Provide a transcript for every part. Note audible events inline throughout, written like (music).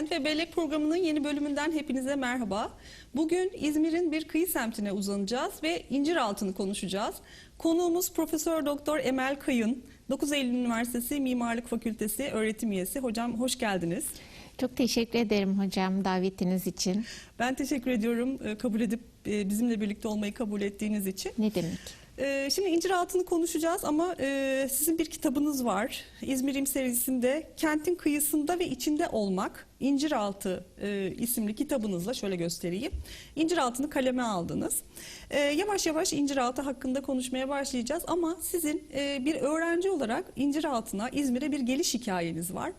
Kent ve Bellek programının yeni bölümünden hepinize merhaba. Bugün İzmir'in bir kıyı semtine uzanacağız ve İnciraltı'nı konuşacağız. Konuğumuz Profesör Doktor Emel Kayın, 9 Eylül Üniversitesi Mimarlık Fakültesi öğretim üyesi. Hocam hoş geldiniz. Çok teşekkür ederim hocam davetiniz için. Ben teşekkür ediyorum e, kabul edip e, bizimle birlikte olmayı kabul ettiğiniz için. Ne demek? Ee, Şimdi İnciraltı'nı konuşacağız ama e, sizin bir kitabınız var. İzmir'im serisinde Kentin Kıyısında ve içinde Olmak İnciraltı e, isimli kitabınızla şöyle göstereyim. İnciraltı'nı kaleme aldınız. E, yavaş yavaş İnciraltı hakkında konuşmaya başlayacağız ama sizin e, bir öğrenci olarak İnciraltı'na, İzmir'e bir geliş hikayeniz var.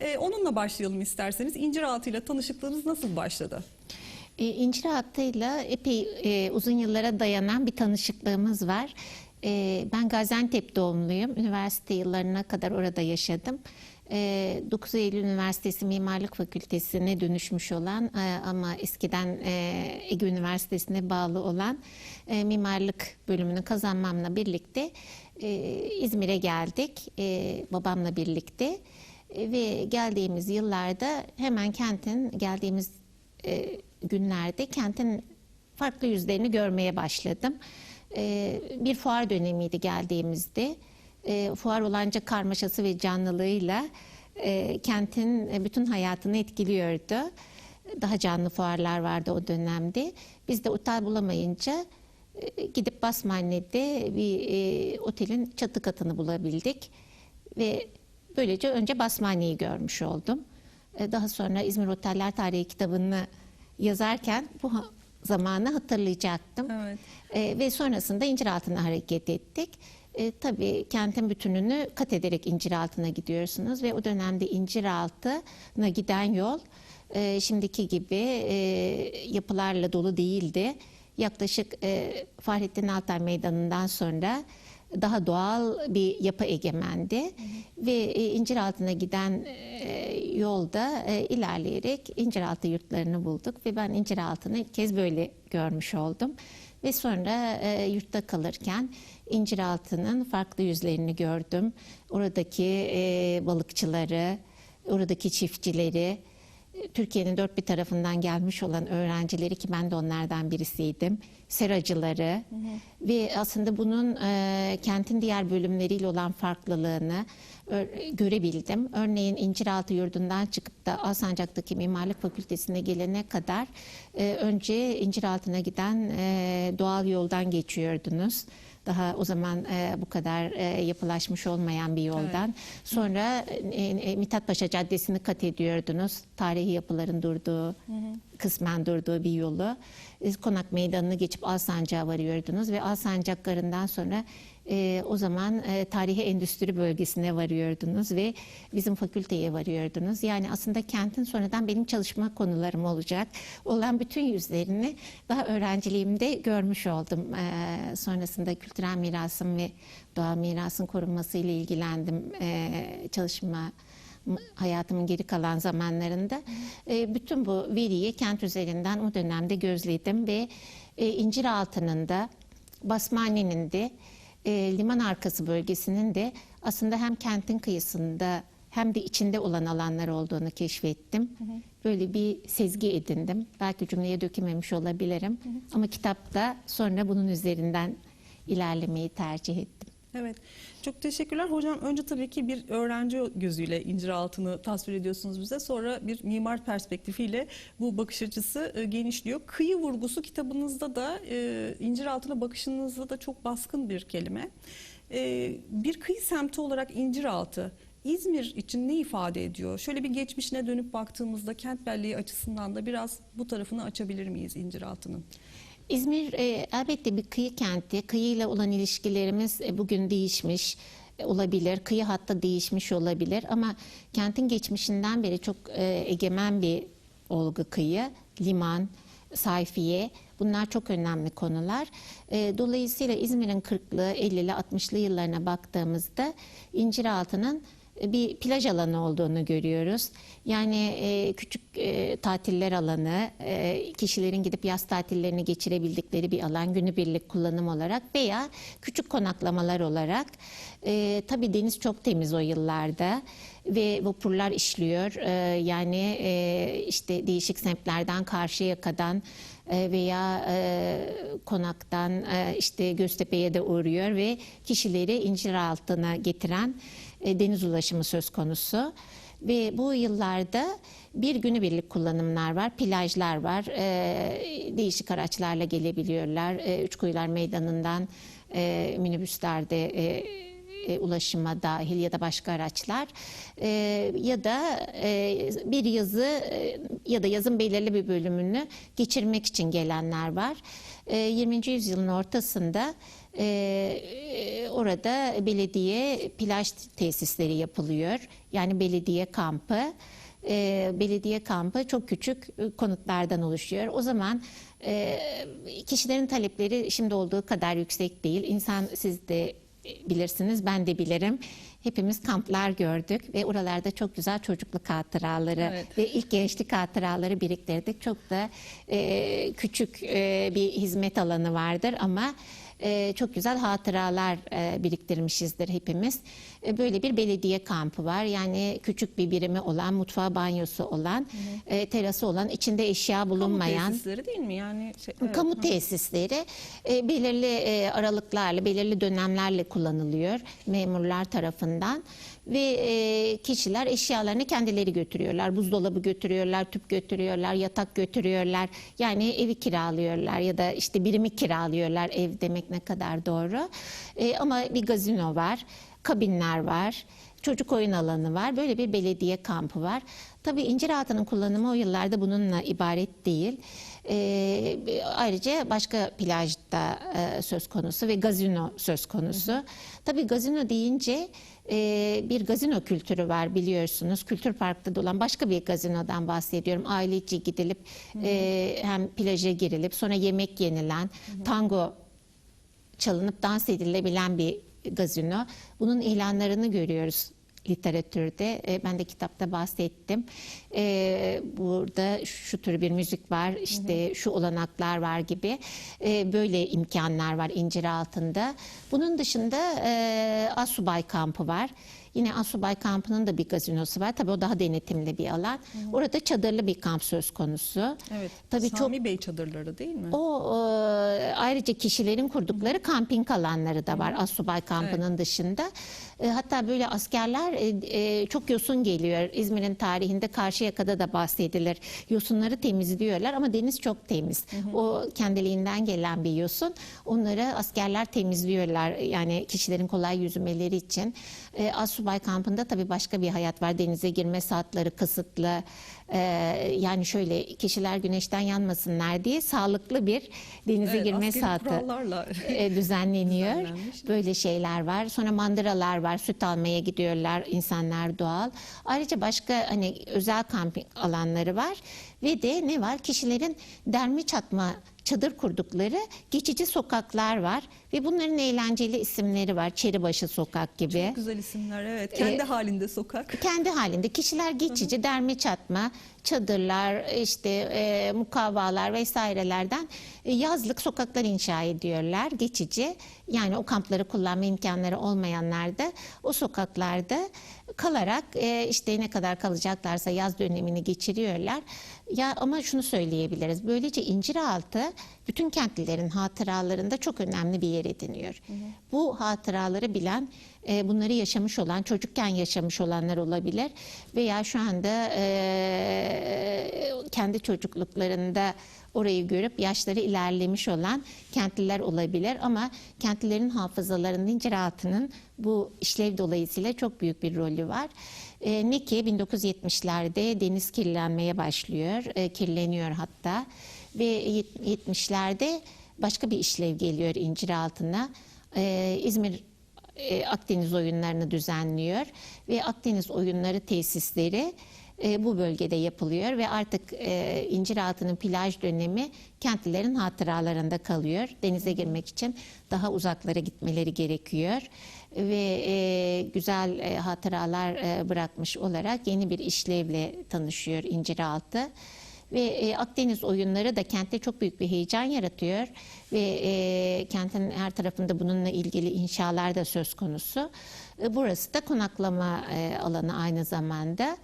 E, onunla başlayalım isterseniz. İnciraltı ile tanışıklığınız nasıl başladı? E, İncir hattıyla epey e, uzun yıllara dayanan bir tanışıklığımız var. E, ben Gaziantep doğumluyum. Üniversite yıllarına kadar orada yaşadım. E, 9 Eylül Üniversitesi Mimarlık Fakültesi'ne dönüşmüş olan e, ama eskiden e, Ege Üniversitesi'ne bağlı olan e, mimarlık bölümünü kazanmamla birlikte e, İzmir'e geldik e, babamla birlikte. E, ve geldiğimiz yıllarda hemen kentin geldiğimiz e, günlerde kentin farklı yüzlerini görmeye başladım. E, bir fuar dönemiydi geldiğimizde. E, fuar olanca karmaşası ve canlılığıyla e, kentin e, bütün hayatını etkiliyordu. Daha canlı fuarlar vardı o dönemde. Biz de otel bulamayınca e, gidip Basmane'de bir otelin çatı katını bulabildik. Ve böylece önce Basmane'yi görmüş oldum. Daha sonra İzmir Oteller Tarihi kitabını yazarken bu zamanı hatırlayacaktım. Evet. E, ve sonrasında İnciraltı'na hareket ettik. E, tabii kentin bütününü kat ederek İnciraltı'na gidiyorsunuz ve o dönemde İnciraltı'na giden yol e, şimdiki gibi e, yapılarla dolu değildi. Yaklaşık e, Fahrettin Altay Meydanı'ndan sonra daha doğal bir yapı egemendi. Ve e, İnciraltı'na giden e, yolda e, ilerleyerek İnciraltı yurtlarını bulduk. Ve ben İnciraltı'nı ilk kez böyle görmüş oldum. Ve sonra yurtta kalırken İnciraltı'nın farklı yüzlerini gördüm. Oradaki balıkçıları, oradaki çiftçileri, Türkiye'nin dört bir tarafından gelmiş olan öğrencileri ki ben de onlardan birisiydim. Seracıları ve aslında bunun e, kentin diğer bölümleriyle olan farklılığını görebildim. Örneğin İnciraltı Yurdu'ndan çıkıp da Alsancak'taki Mimarlık Fakültesi'ne gelene kadar e, önce İnciraltı'na giden e, doğal yoldan geçiyordunuz. Daha o zaman e, bu kadar e, yapılaşmış olmayan bir yoldan. Sonra e, e, Mithat Paşa Caddesi'ni kat ediyordunuz. Tarihi yapıların durduğu, kısmen durduğu bir yolu. E, Konak Meydanı'nı geçip Alsancak'a varıyordunuz ve Alsancak Garı'ndan sonra e, o zaman e, tarihi endüstri bölgesine varıyordunuz ve bizim fakülteye varıyordunuz. Yani aslında kentin sonradan benim çalışma konularım olacak olan bütün yüzlerini daha öğrenciliğimde görmüş oldum. E, sonrasında kültürel mirasım ve doğal mirasın korunması ile ilgilendim e, çalışma hayatımın geri kalan zamanlarında E, bütün bu veriyi kent üzerinden o dönemde gözledim ve e, İnciraltı'nın da Basmane'nin de e, liman arkası bölgesinin de aslında hem kentin kıyısında hem de içinde olan alanlar olduğunu keşfettim. Böyle bir sezgi edindim. Belki cümleye dökememiş olabilirim ama kitapta sonra bunun üzerinden ilerlemeyi tercih ettim. Evet. Çok teşekkürler. Hocam önce tabii ki bir öğrenci gözüyle İnciraltı'nı tasvir ediyorsunuz bize. Sonra bir mimar perspektifiyle bu bakış açısı e, genişliyor. Kıyı vurgusu kitabınızda da e, İnciraltı'na bakışınızda da çok baskın bir kelime. E, bir kıyı semti olarak İnciraltı İzmir için ne ifade ediyor? Şöyle bir geçmişine dönüp baktığımızda kent belleği açısından da biraz bu tarafını açabilir miyiz İnciraltı'nın? İzmir e, elbette bir kıyı kenti. Kıyıyla olan ilişkilerimiz e, bugün değişmiş e, olabilir. Kıyı hatta değişmiş olabilir ama kentin geçmişinden beri çok e, egemen bir olgu kıyı. Liman, sayfiye bunlar çok önemli konular. E, dolayısıyla İzmir'in 40'lı, 50'li, 60'lı yıllarına baktığımızda İnciraltı'nın bir plaj alanı olduğunu görüyoruz. Yani e, küçük e, tatiller alanı, e, kişilerin gidip yaz tatillerini geçirebildikleri bir alan, günübirlik kullanım olarak veya küçük konaklamalar olarak. E, tabii deniz çok temiz o yıllarda ve vapurlar işliyor. E, yani e, işte değişik semtlerden karşıya kadar veya e, konaktan e, işte Göztepe'ye de uğruyor ve kişileri incir altına getiren e, deniz ulaşımı söz konusu. Ve bu yıllarda bir günübirlik kullanımlar var, plajlar var, e, değişik araçlarla gelebiliyorlar. E, Üçkuyular Meydanı'ndan e, minibüslerde e, e, ulaşıma dahil ya da başka araçlar E, ya da e, bir yazı e, ya da yazın belirli bir bölümünü geçirmek için gelenler var. E, 20. yüzyılın ortasında e, e, orada belediye plaj tesisleri yapılıyor. Yani belediye kampı. E, belediye kampı çok küçük e, konutlardan oluşuyor. O zaman e, kişilerin talepleri şimdi olduğu kadar yüksek değil. İnsan siz de bilirsiniz, ben de bilirim. Hepimiz kamplar gördük ve oralarda çok güzel çocukluk hatıraları Evet. ve ilk gençlik hatıraları biriktirdik. Çok da e, küçük e, bir hizmet alanı vardır ama e, çok güzel hatıralar e, biriktirmişizdir hepimiz. E, böyle bir belediye kampı var. Yani küçük bir birimi olan, mutfağı, banyosu olan, e, terası olan, içinde eşya bulunmayan. Kamu tesisleri değil mi? Yani şey, evet. Kamu tesisleri e, belirli e, aralıklarla, belirli dönemlerle kullanılıyor memurlar tarafından ve e, kişiler eşyalarını kendileri götürüyorlar. Buzdolabı götürüyorlar, tüp götürüyorlar, yatak götürüyorlar. Yani evi kiralıyorlar ya da işte birimi kiralıyorlar. Ev demek ne kadar doğru. E, ama bir gazino var, kabinler var. Çocuk oyun alanı var. Böyle bir belediye kampı var. Tabii inciraltının kullanımı o yıllarda bununla ibaret değil. Ee, ayrıca başka plajda e, söz konusu ve gazino söz konusu. Tabii gazino deyince e, bir gazino kültürü var biliyorsunuz. Kültür Park'ta da olan başka bir gazinodan bahsediyorum. Ailece gidilip e, hem plaja girilip sonra yemek yenilen, tango çalınıp dans edilebilen bir gazino. Bunun ilanlarını görüyoruz literatürde. E, Ben de kitapta bahsettim. E, Burada şu tür bir müzik var, işte şu olanaklar var gibi E, böyle imkanlar var incir altında. Bunun dışında e, Asubay kampı var. Yine Asubay kampının da bir gazinosu var. Tabii o daha denetimli bir alan. Orada çadırlı bir kamp söz konusu. Evet. Tabii çok Sami Bey çadırları değil mi? o e, ayrıca kişilerin kurdukları kamping alanları da var Asubay kampının dışında. E, hatta böyle askerler e, e, çok yosun geliyor. İzmir'in tarihinde Karşıyaka'da da bahsedilir. Yosunları temizliyorlar ama deniz çok temiz. O kendiliğinden gelen bir yosun. Onları askerler temizliyorlar. Yani kişilerin kolay yüzmeleri için. E, Asubay kampında tabii başka bir hayat var. Denize girme saatleri kısıtlı. E, yani şöyle kişiler güneşten yanmasınlar diye sağlıklı bir denize Evet, girme saati (laughs) e, düzenleniyor. Böyle şeyler var. Sonra mandıralar var. Süt almaya gidiyorlar insanlar doğal. Ayrıca başka hani özel kamping alanları var. Ve de ne var? Kişilerin derme çatma çadır kurdukları geçici sokaklar var ve bunların eğlenceli isimleri var. Çeribaşı sokak gibi. Çok güzel isimler evet. Kendi halinde sokak. (laughs) Kendi halinde kişiler geçici derme çatma çadırlar işte e, mukavvalar vesairelerden e, yazlık sokaklar inşa ediyorlar geçici yani o kampları kullanma imkanları olmayanlar da o sokaklarda kalarak e, işte ne kadar kalacaklarsa yaz dönemini geçiriyorlar. Ya ama şunu söyleyebiliriz böylece İnciraltı bütün kentlilerin hatıralarında çok önemli bir yer ediniyor. Bu hatıraları bilen e, bunları yaşamış olan, çocukken yaşamış olanlar olabilir. Veya şu anda e, kendi çocukluklarında orayı görüp yaşları ilerlemiş olan kentliler olabilir ama kentlilerin hafızalarında İnciraltı'nın bu işlev dolayısıyla çok büyük bir rolü var. E, ne ki 1970'lerde deniz kirlenmeye başlıyor, e, kirleniyor hatta ve yet- 70'lerde başka bir işlev geliyor İnciraltı'na. E, İzmir e, Akdeniz oyunlarını düzenliyor ve Akdeniz oyunları tesisleri e, bu bölgede yapılıyor ve artık e, İnciraltı'nın plaj dönemi kentlilerin hatıralarında kalıyor. Denize girmek için daha uzaklara gitmeleri gerekiyor ve e, güzel e, hatıralar e, bırakmış olarak yeni bir işlevle tanışıyor İnciraltı. Ve e, Akdeniz oyunları da kentte çok büyük bir heyecan yaratıyor ve e, kentin her tarafında bununla ilgili inşalar da söz konusu. E, burası da konaklama e, alanı aynı zamanda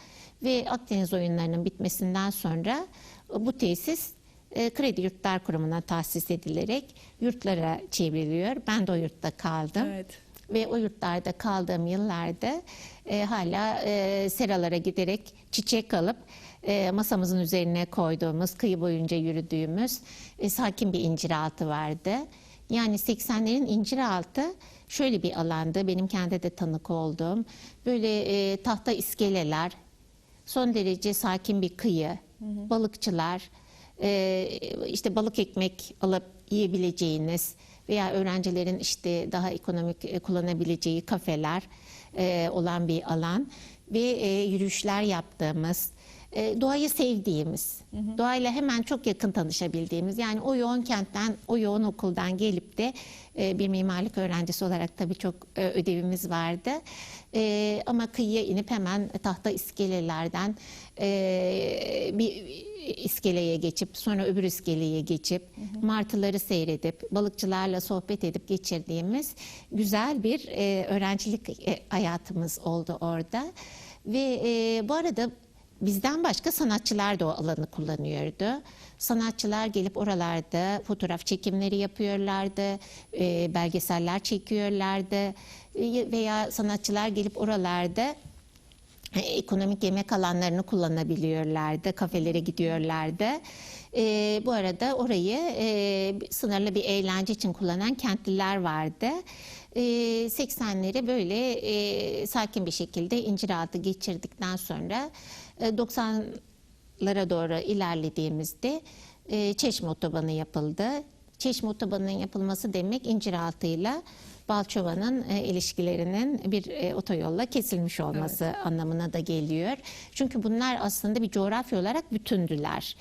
ve Akdeniz oyunlarının bitmesinden sonra e, bu tesis e, Kredi Yurtlar Kurumu'na tahsis edilerek yurtlara çevriliyor. Ben de o yurtta kaldım. Evet. Ve o yurtlarda kaldığım yıllarda e, hala e, seralara giderek çiçek alıp e, masamızın üzerine koyduğumuz, kıyı boyunca yürüdüğümüz e, sakin bir inciraltı vardı. Yani 80'lerin inciraltı şöyle bir alandı, benim kendi de tanık olduğum. Böyle e, tahta iskeleler, son derece sakin bir kıyı, balıkçılar, e, işte balık ekmek alıp yiyebileceğiniz veya öğrencilerin işte daha ekonomik e, kullanabileceği kafeler e, olan bir alan ve e, yürüyüşler yaptığımız, e, doğayı sevdiğimiz, doğayla hemen çok yakın tanışabildiğimiz yani o yoğun kentten, o yoğun okuldan gelip de e, bir mimarlık öğrencisi olarak tabii çok e, ödevimiz vardı. E, ama kıyıya inip hemen tahta iskelelerden e, bir iskeleye geçip sonra öbür iskeleye geçip martıları seyredip balıkçılarla sohbet edip geçirdiğimiz güzel bir e, öğrencilik e, hayatımız oldu orada. Ve e, bu arada bizden başka sanatçılar da o alanı kullanıyordu. Sanatçılar gelip oralarda fotoğraf çekimleri yapıyorlardı, e, belgeseller çekiyorlardı e, veya sanatçılar gelip oralarda e, ekonomik yemek alanlarını kullanabiliyorlardı, kafelere gidiyorlardı. E, bu arada orayı e, sınırlı bir eğlence için kullanan kentliler vardı. E, 80'leri böyle e, sakin bir şekilde inciraltı geçirdikten sonra 90'lara doğru ilerlediğimizde e, Çeşme Otobanı yapıldı. Çeşme Otobanı'nın yapılması demek inciraltıyla Balçova'nın e, ilişkilerinin bir e, otoyolla kesilmiş olması anlamına da geliyor. Çünkü bunlar aslında bir coğrafya olarak bütündüler.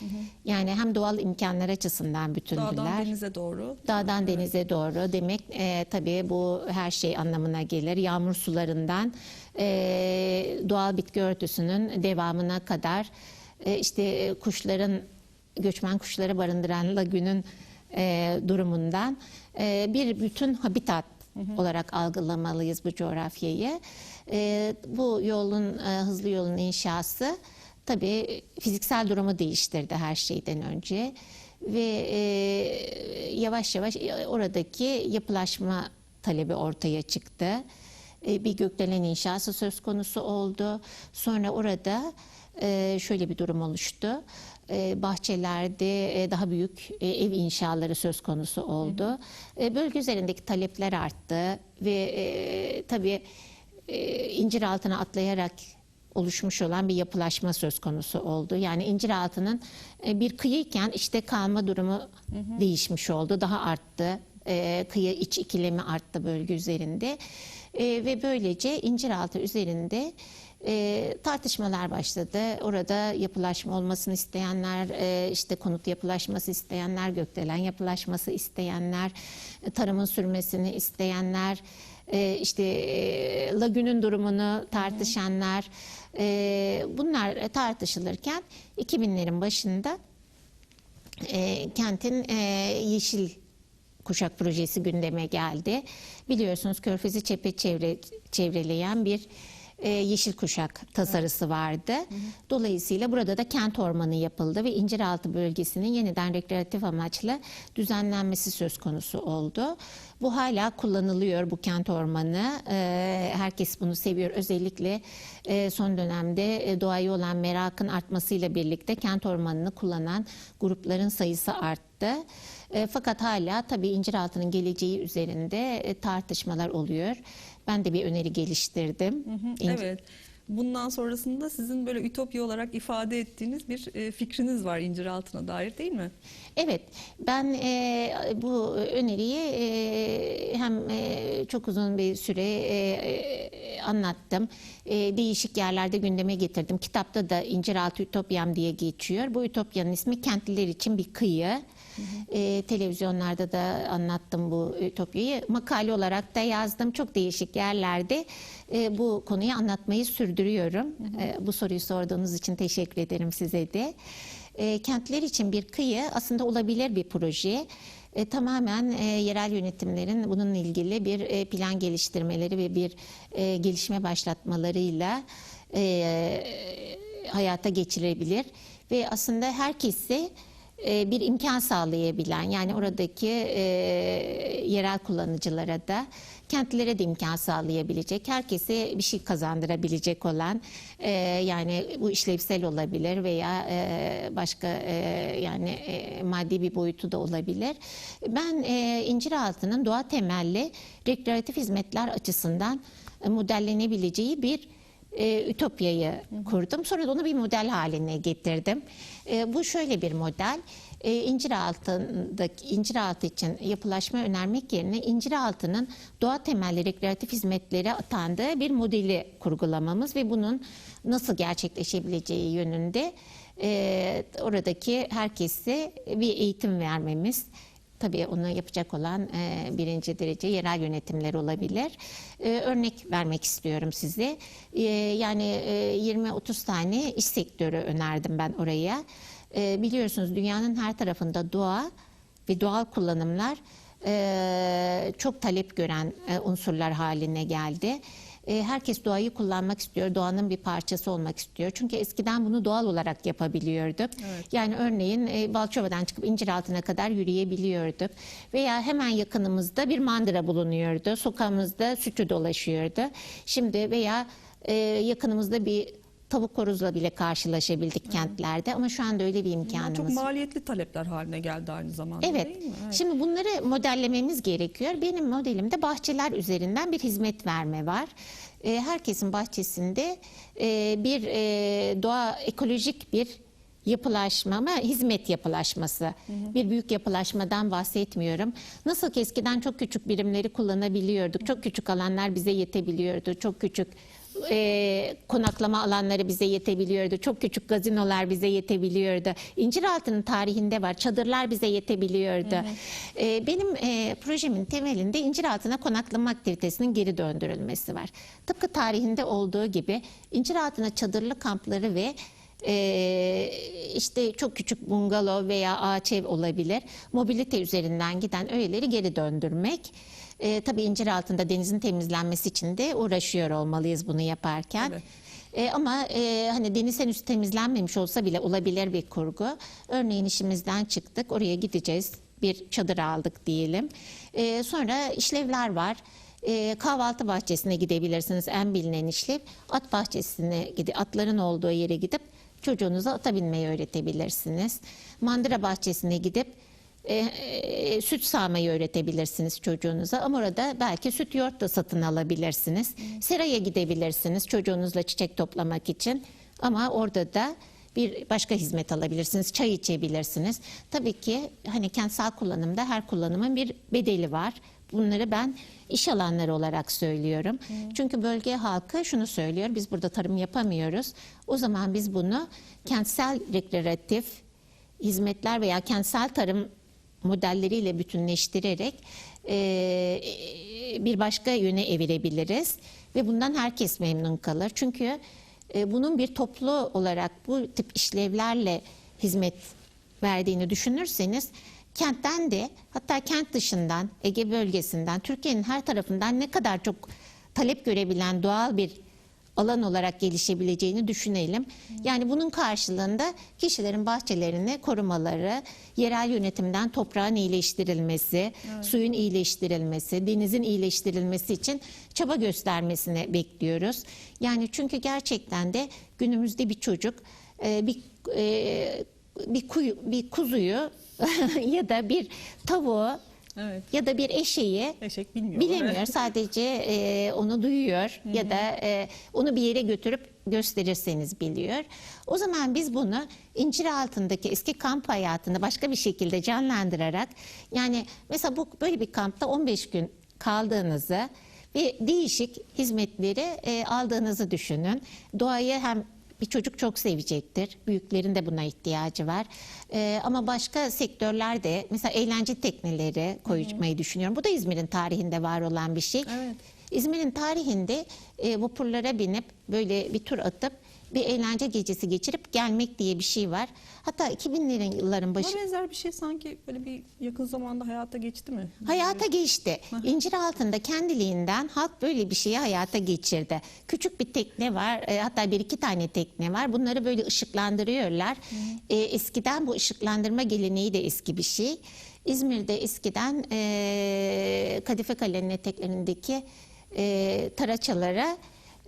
Yani hem doğal imkanlar açısından bütündüler. Dağdan denize doğru. Dağdan denize doğru demek e, tabii bu her şey anlamına gelir. Yağmur sularından e, doğal bitki örtüsünün devamına kadar e, işte e, kuşların göçmen kuşları barındıran lagünün e, durumundan e, bir bütün habitat olarak algılamalıyız bu coğrafyayı. E, bu yolun e, hızlı yolun inşası tabii fiziksel durumu değiştirdi her şeyden önce ve e, yavaş yavaş oradaki yapılaşma talebi ortaya çıktı. E, bir gökdelen inşası söz konusu oldu. Sonra orada e, şöyle bir durum oluştu. E, bahçelerde daha büyük ev inşaları söz konusu oldu. E, bölge üzerindeki talepler arttı ve tabii incir altına atlayarak oluşmuş olan bir yapılaşma söz konusu oldu. Yani inciraltı'nın bir kıyıyken işte kalma durumu değişmiş oldu, daha arttı. Kıyı iç ikilemi arttı bölge üzerinde E, ve böylece inciraltı üzerinde e, tartışmalar başladı. Orada yapılaşma olmasını isteyenler, e, işte konut yapılaşması isteyenler, gökdelen yapılaşması isteyenler, e, tarımın sürmesini isteyenler, e, işte e, lagünün durumunu tartışanlar, e, bunlar tartışılırken 2000'lerin başında e, kentin e, yeşil kuşak projesi gündeme geldi. Biliyorsunuz Körfez'i çepeçevre çevreleyen bir e, yeşil kuşak tasarısı vardı. Dolayısıyla burada da kent ormanı yapıldı ve İnciraltı bölgesinin yeniden rekreatif amaçla düzenlenmesi söz konusu oldu. Bu hala kullanılıyor bu kent ormanı. E, herkes bunu seviyor. Özellikle e, son dönemde e, doğaya olan merakın artmasıyla birlikte kent ormanını kullanan grupların sayısı arttı. E, fakat hala tabii inciraltının geleceği üzerinde e, tartışmalar oluyor. Ben de bir öneri geliştirdim. İnci- Evet. Bundan sonrasında sizin böyle ütopya olarak ifade ettiğiniz bir e, fikriniz var inciraltına dair değil mi? Evet, ben e, bu öneriyi e, hem e, çok uzun bir süre e, anlattım. E, değişik yerlerde gündeme getirdim. Kitapta da İnciraltı Ütopyam diye geçiyor. Bu Ütopya'nın ismi kentliler için bir kıyı. E, televizyonlarda da anlattım bu Ütopya'yı. Makale olarak da yazdım. Çok değişik yerlerde e, bu konuyu anlatmayı sürdürüyorum. E, bu soruyu sorduğunuz için teşekkür ederim size de. E, kentler için bir kıyı aslında olabilir bir proje. E, tamamen e, yerel yönetimlerin bununla ilgili bir e, plan geliştirmeleri ve bir e, gelişme başlatmalarıyla e, hayata geçirebilir ve aslında herkesi bir imkan sağlayabilen yani oradaki e, yerel kullanıcılara da kentlere de imkan sağlayabilecek, herkese bir şey kazandırabilecek olan e, yani bu işlevsel olabilir veya e, başka e, yani e, maddi bir boyutu da olabilir. Ben e, İnciraltı'nın doğa temelli rekreatif hizmetler açısından e, modellenebileceği bir e, Ütopya'yı kurdum. Sonra da onu bir model haline getirdim. E, bu şöyle bir model. E, İnciraltı'ndaki İnciraltı için yapılaşma önermek yerine İnciraltı'nın doğa temelli rekreatif hizmetlere atandığı bir modeli kurgulamamız ve bunun nasıl gerçekleşebileceği yönünde e, oradaki herkese bir eğitim vermemiz. Tabii onu yapacak olan e, birinci derece yerel yönetimler olabilir. E, örnek vermek istiyorum size. E, yani e, 20-30 tane iş sektörü önerdim ben oraya. E, biliyorsunuz dünyanın her tarafında doğa ve doğal kullanımlar e, çok talep gören e, unsurlar haline geldi. E, herkes doğayı kullanmak istiyor, doğanın bir parçası olmak istiyor. Çünkü eskiden bunu doğal olarak yapabiliyorduk. Yani örneğin e, Balçova'dan çıkıp İnciraltı'na kadar yürüyebiliyorduk. Veya hemen yakınımızda bir mandıra bulunuyordu. Sokağımızda sütü dolaşıyordu. Şimdi veya e, yakınımızda bir tavuk horozla bile karşılaşabildik kentlerde ama şu anda öyle bir imkanımız Çok maliyetli talepler haline geldi aynı zamanda Evet. değil mi? Evet. Şimdi bunları modellememiz gerekiyor. Benim modelimde bahçeler üzerinden bir hizmet verme var. Ee, herkesin bahçesinde e, bir e, doğa ekolojik bir yapılaşma ama hizmet yapılaşması. Bir büyük yapılaşmadan bahsetmiyorum. Nasıl ki eskiden çok küçük birimleri kullanabiliyorduk. Çok küçük alanlar bize yetebiliyordu. Çok küçük e, konaklama alanları bize yetebiliyordu. Çok küçük gazinolar bize yetebiliyordu. İnciraltı'nın tarihinde var. Çadırlar bize yetebiliyordu. E, benim e, projemin temelinde İnciraltı'na konaklama aktivitesinin geri döndürülmesi var. Tıpkı tarihinde olduğu gibi İnciraltı'na çadırlı kampları ve e, işte çok küçük bungalov veya ağaç ev olabilir. Mobilite üzerinden giden öğeleri geri döndürmek. E, tabii incir altında denizin temizlenmesi için de uğraşıyor olmalıyız bunu yaparken. Tabii. E, ama e, hani deniz henüz temizlenmemiş olsa bile olabilir bir kurgu. Örneğin işimizden çıktık, oraya gideceğiz. Bir çadır aldık diyelim. E, sonra işlevler var. E, kahvaltı bahçesine gidebilirsiniz en bilinen işlev. At bahçesine gidip atların olduğu yere gidip çocuğunuza ata binmeyi öğretebilirsiniz. Mandıra bahçesine gidip e, e, süt sağmayı öğretebilirsiniz çocuğunuza ama orada belki süt yoğurt da satın alabilirsiniz. Seraya gidebilirsiniz çocuğunuzla çiçek toplamak için ama orada da bir başka hizmet alabilirsiniz, çay içebilirsiniz. Tabii ki hani kentsel kullanımda her kullanımın bir bedeli var. Bunları ben iş alanları olarak söylüyorum. Çünkü bölge halkı şunu söylüyor, biz burada tarım yapamıyoruz. O zaman biz bunu kentsel rekreatif hizmetler veya kentsel tarım modelleriyle bütünleştirerek e, bir başka yöne evirebiliriz ve bundan herkes memnun kalır. Çünkü e, bunun bir toplu olarak bu tip işlevlerle hizmet verdiğini düşünürseniz kentten de hatta kent dışından Ege bölgesinden Türkiye'nin her tarafından ne kadar çok talep görebilen doğal bir alan olarak gelişebileceğini düşünelim. Yani bunun karşılığında kişilerin bahçelerini korumaları, yerel yönetimden toprağın iyileştirilmesi, suyun iyileştirilmesi, denizin iyileştirilmesi için çaba göstermesini bekliyoruz. Yani çünkü gerçekten de günümüzde bir çocuk e, bir e, bir kuyu, bir kuzuyu (laughs) ya da bir tavuğu Evet. ya da bir eşeği Eşek bilmiyor. Bilemiyor (laughs) sadece e, onu duyuyor ya da e, onu bir yere götürüp gösterirseniz biliyor. O zaman biz bunu incir altındaki eski kamp hayatını başka bir şekilde canlandırarak yani mesela bu böyle bir kampta 15 gün kaldığınızı ve değişik hizmetleri e, aldığınızı düşünün. Doğayı hem bir çocuk çok sevecektir. Büyüklerin de buna ihtiyacı var. Ee, ama başka sektörlerde mesela eğlence tekneleri koymayı düşünüyorum. Bu da İzmir'in tarihinde var olan bir şey. Evet. İzmir'in tarihinde e, vapurlara binip böyle bir tur atıp bir eğlence gecesi geçirip gelmek diye bir şey var. Hatta 2000'lerin yılların başı Buna benzer bir şey sanki böyle bir yakın zamanda hayata geçti mi? Hayata geçti. İncir altında kendiliğinden halk böyle bir şeyi hayata geçirdi. Küçük bir tekne var, e, hatta bir iki tane tekne var. Bunları böyle ışıklandırıyorlar. E, eskiden bu ışıklandırma geleneği de eski bir şey. İzmir'de eskiden e, Kadife Kale'nin eteklerindeki e, taraçalara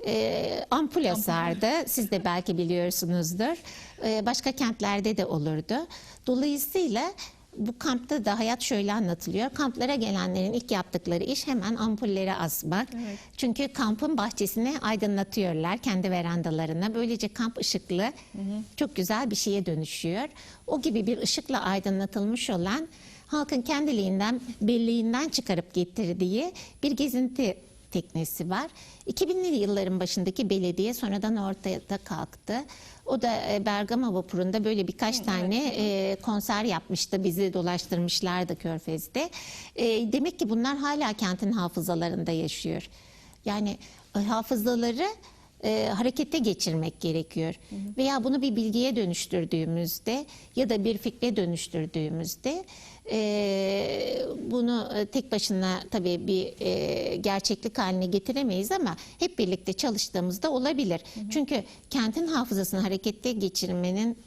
e, ampul asardı. Siz de belki biliyorsunuzdur. E, başka kentlerde de olurdu. Dolayısıyla bu kampta da hayat şöyle anlatılıyor. Kamplara gelenlerin ilk yaptıkları iş hemen ampulleri asmak. Evet. Çünkü kampın bahçesini aydınlatıyorlar kendi verandalarına. Böylece kamp ışıklı çok güzel bir şeye dönüşüyor. O gibi bir ışıkla aydınlatılmış olan halkın kendiliğinden belleğinden çıkarıp getirdiği bir gezinti teknesi var. 2000'li yılların başındaki belediye sonradan ortaya kalktı. O da e, Bergama vapurunda böyle birkaç tane e, konser yapmıştı. Bizi dolaştırmışlardı Körfez'de. E, demek ki bunlar hala kentin hafızalarında yaşıyor. Yani e, hafızaları e, harekete geçirmek gerekiyor. Veya bunu bir bilgiye dönüştürdüğümüzde ya da bir fikre dönüştürdüğümüzde e, bunu tek başına tabii bir e, gerçeklik haline getiremeyiz ama hep birlikte çalıştığımızda olabilir. Çünkü kentin hafızasını harekete geçirmenin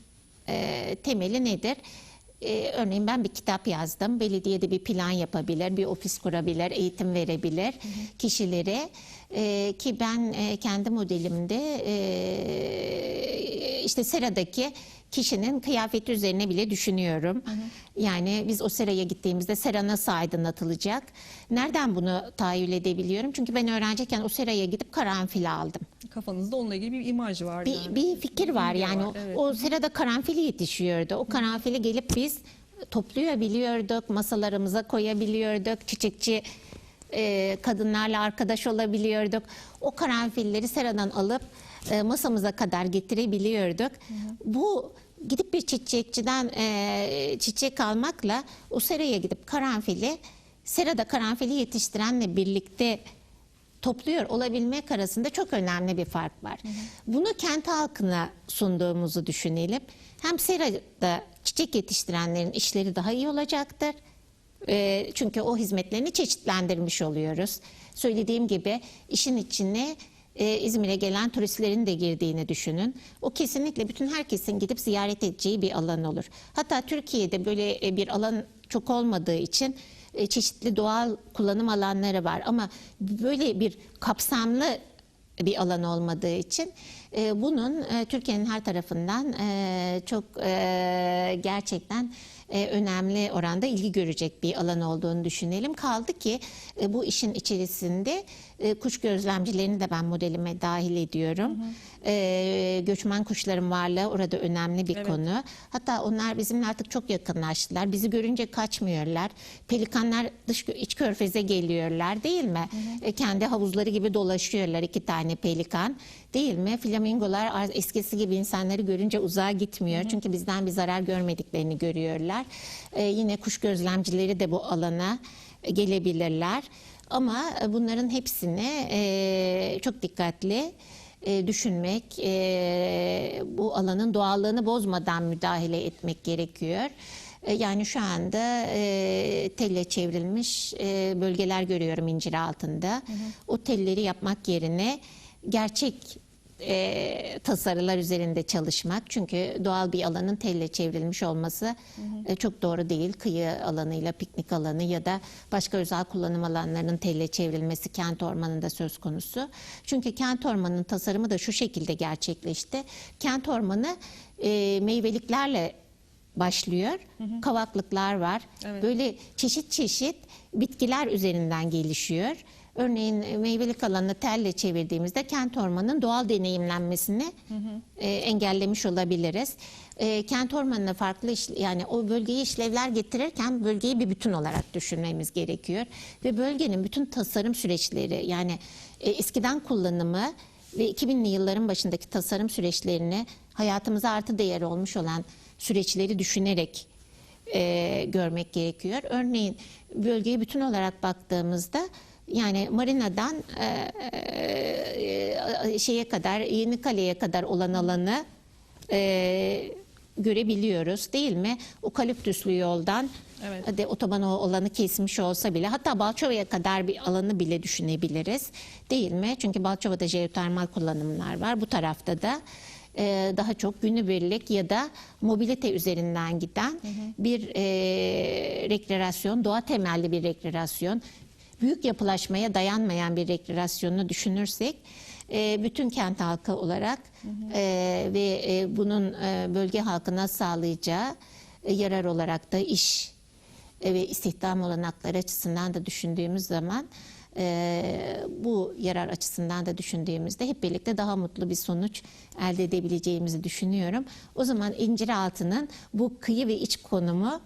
e, temeli nedir? Ee, örneğin ben bir kitap yazdım. Belediyede bir plan yapabilir, bir ofis kurabilir, eğitim verebilir kişilere. Ee, ki ben e, kendi modelimde e, işte seradaki kişinin kıyafeti üzerine bile düşünüyorum. Yani biz o seraya gittiğimizde sera nasıl aydınlatılacak? Nereden bunu tahayyül edebiliyorum? Çünkü ben öğrenciyken o seraya gidip karanfil aldım. Kafanızda onunla ilgili bir imaj var Bir, yani. bir fikir var bilgi yani var, evet. o sırada karanfili yetişiyordu. O karanfili gelip biz toplayabiliyorduk, masalarımıza koyabiliyorduk, çiçekçi e, kadınlarla arkadaş olabiliyorduk. O karanfilleri seradan alıp e, masamıza kadar getirebiliyorduk. Bu gidip bir çiçekçiden e, çiçek almakla o seraya gidip karanfili serada karanfili yetiştirenle birlikte topluyor olabilmek arasında çok önemli bir fark var. Bunu kent halkına sunduğumuzu düşünelim. Hem serada çiçek yetiştirenlerin işleri daha iyi olacaktır. Ee, çünkü o hizmetlerini çeşitlendirmiş oluyoruz. Söylediğim gibi işin içine e, İzmir'e gelen turistlerin de girdiğini düşünün. O kesinlikle bütün herkesin gidip ziyaret edeceği bir alan olur. Hatta Türkiye'de böyle e, bir alan çok olmadığı için e, çeşitli doğal kullanım alanları var ama böyle bir kapsamlı bir alan olmadığı için e, bunun e, Türkiye'nin her tarafından e, çok e, gerçekten e, önemli oranda ilgi görecek bir alan olduğunu düşünelim. Kaldı ki e, bu işin içerisinde e, kuş gözlemcilerini de ben modelime dahil ediyorum. E, göçmen kuşların varlığı orada önemli bir Evet. konu. Hatta onlar bizimle artık çok yakınlaştılar. Bizi görünce kaçmıyorlar. Pelikanlar dış iç körfeze geliyorlar değil mi? E, kendi havuzları gibi dolaşıyorlar iki tane pelikan. Değil mi? Flamingolar ar- eskisi gibi insanları görünce uzağa gitmiyor. Çünkü bizden bir zarar görmediklerini görüyorlar. E, yine kuş gözlemcileri de bu alana gelebilirler. Ama e, bunların hepsini e, çok dikkatli e, düşünmek, e, bu alanın doğallığını bozmadan müdahale etmek gerekiyor. E, Yani şu anda e, telle çevrilmiş e, bölgeler görüyorum incir altında. O telleri yapmak yerine gerçek e, tasarılar üzerinde çalışmak. Çünkü doğal bir alanın telle çevrilmiş olması e, çok doğru değil. Kıyı alanıyla piknik alanı ya da başka özel kullanım alanlarının telle çevrilmesi kent ormanında söz konusu. Çünkü kent ormanının tasarımı da şu şekilde gerçekleşti. Kent ormanı e, meyveliklerle başlıyor. Kavaklıklar var. Evet. Böyle çeşit çeşit bitkiler üzerinden gelişiyor. Örneğin e, meyvelik alanı telle çevirdiğimizde kent ormanının doğal deneyimlenmesini e, engellemiş olabiliriz. E, kent ormanına farklı iş, yani o bölgeye işlevler getirirken bölgeyi bir bütün olarak düşünmemiz gerekiyor ve bölgenin bütün tasarım süreçleri yani e, eskiden kullanımı ve 2000'li yılların başındaki tasarım süreçlerini hayatımıza artı değer olmuş olan süreçleri düşünerek e, görmek gerekiyor. Örneğin bölgeye bütün olarak baktığımızda yani marinadan e, e, şeye kadar Yeni Kale'ye kadar olan alanı e, görebiliyoruz değil mi? Ukaliptüslü yoldan Evet. hadi otoban o alanı kesmiş olsa bile hatta Balçova'ya kadar bir alanı bile düşünebiliriz değil mi? Çünkü Balçova'da jeotermal kullanımlar var. Bu tarafta da e, daha çok günübirlik ya da mobilite üzerinden giden bir e, rekreasyon, doğa temelli bir rekreasyon, büyük yapılaşmaya dayanmayan bir rekreasyonu düşünürsek e, bütün kent halkı olarak e, ve e, bunun bölge halkına sağlayacağı yarar olarak da iş ve istihdam olanakları açısından da düşündüğümüz zaman bu yarar açısından da düşündüğümüzde hep birlikte daha mutlu bir sonuç elde edebileceğimizi düşünüyorum. O zaman İnciraltı'nın bu kıyı ve iç konumu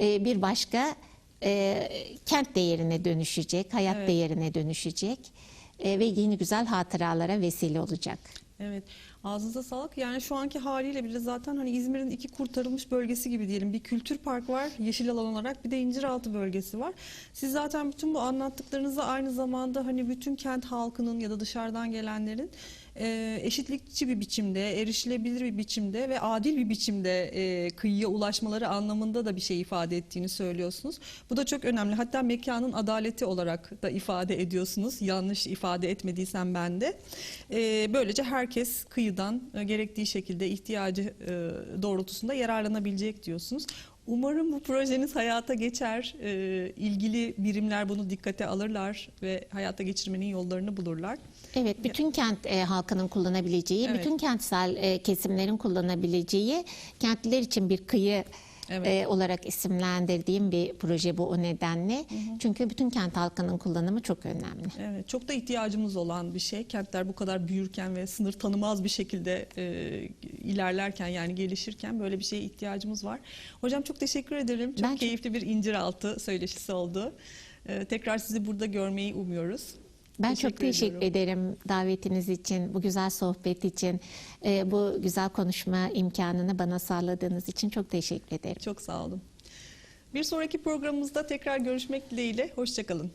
bir başka e, kent değerine dönüşecek, hayat Evet. değerine dönüşecek e, ve yeni güzel hatıralara vesile olacak. Evet. Ağzınıza sağlık. Yani şu anki haliyle bile zaten hani İzmir'in iki kurtarılmış bölgesi gibi diyelim. Bir kültür park var yeşil alan olarak bir de İnciraltı bölgesi var. Siz zaten bütün bu anlattıklarınızda aynı zamanda hani bütün kent halkının ya da dışarıdan gelenlerin e, eşitlikçi bir biçimde, erişilebilir bir biçimde ve adil bir biçimde e, kıyıya ulaşmaları anlamında da bir şey ifade ettiğini söylüyorsunuz. Bu da çok önemli. Hatta mekanın adaleti olarak da ifade ediyorsunuz. Yanlış ifade etmediysem ben de. E, böylece herkes kıyıdan e, gerektiği şekilde ihtiyacı e, doğrultusunda yararlanabilecek diyorsunuz. Umarım bu projeniz hayata geçer. E, ilgili birimler bunu dikkate alırlar ve hayata geçirmenin yollarını bulurlar. Evet, bütün kent e, halkının kullanabileceği, Evet. bütün kentsel e, kesimlerin kullanabileceği kentliler için bir kıyı Evet. e, olarak isimlendirdiğim bir proje bu o nedenle. Çünkü bütün kent halkının kullanımı çok önemli. Evet, çok da ihtiyacımız olan bir şey. Kentler bu kadar büyürken ve sınır tanımaz bir şekilde e, ilerlerken yani gelişirken böyle bir şeye ihtiyacımız var. Hocam çok teşekkür ederim. Çok Ben çok- keyifli bir inciraltı söyleşisi oldu. E, tekrar sizi burada görmeyi umuyoruz. Ben çok teşekkür ediyorum. ederim davetiniz için, bu güzel sohbet için, e, bu güzel konuşma imkanını bana sağladığınız için çok teşekkür ederim. Çok sağ olun. Bir sonraki programımızda tekrar görüşmek dileğiyle. Hoşçakalın.